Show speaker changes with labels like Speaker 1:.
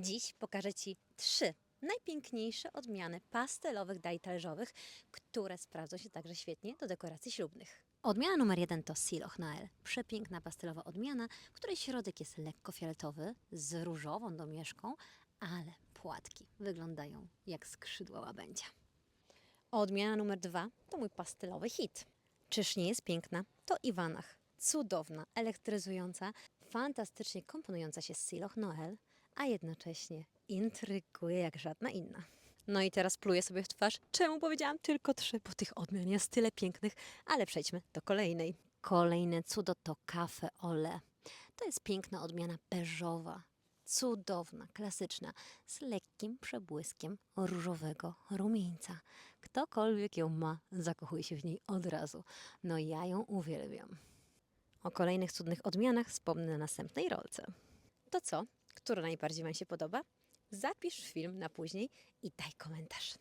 Speaker 1: Dziś pokażę Ci trzy najpiękniejsze odmiany pastelowych daj talerzowych, które sprawdzą się także świetnie do dekoracji ślubnych. Odmiana numer jeden to Siloch Nael. Przepiękna pastelowa odmiana, której środek jest lekko fioletowy, z różową domieszką, ale płatki wyglądają jak skrzydła łabędzia. Odmiana numer dwa to mój pastelowy hit. Czyż nie jest piękna? To Iwanach. Cudowna, elektryzująca, fantastycznie komponująca się z Siloch Noel, a jednocześnie intryguje jak żadna inna. No i teraz pluję sobie w twarz. Czemu powiedziałam tylko trzy? Bo tych odmian jest tyle pięknych, ale przejdźmy do kolejnej. Kolejne cudo to Cafe Ole. To jest piękna odmiana beżowa, cudowna, klasyczna, z lekkim przebłyskiem różowego rumieńca. Ktokolwiek ją ma, zakochuje się w niej od razu. No ja ją uwielbiam. O kolejnych cudnych odmianach wspomnę na następnej rolce. To co? Która najbardziej Wam się podoba? Zapisz film na później i daj komentarz.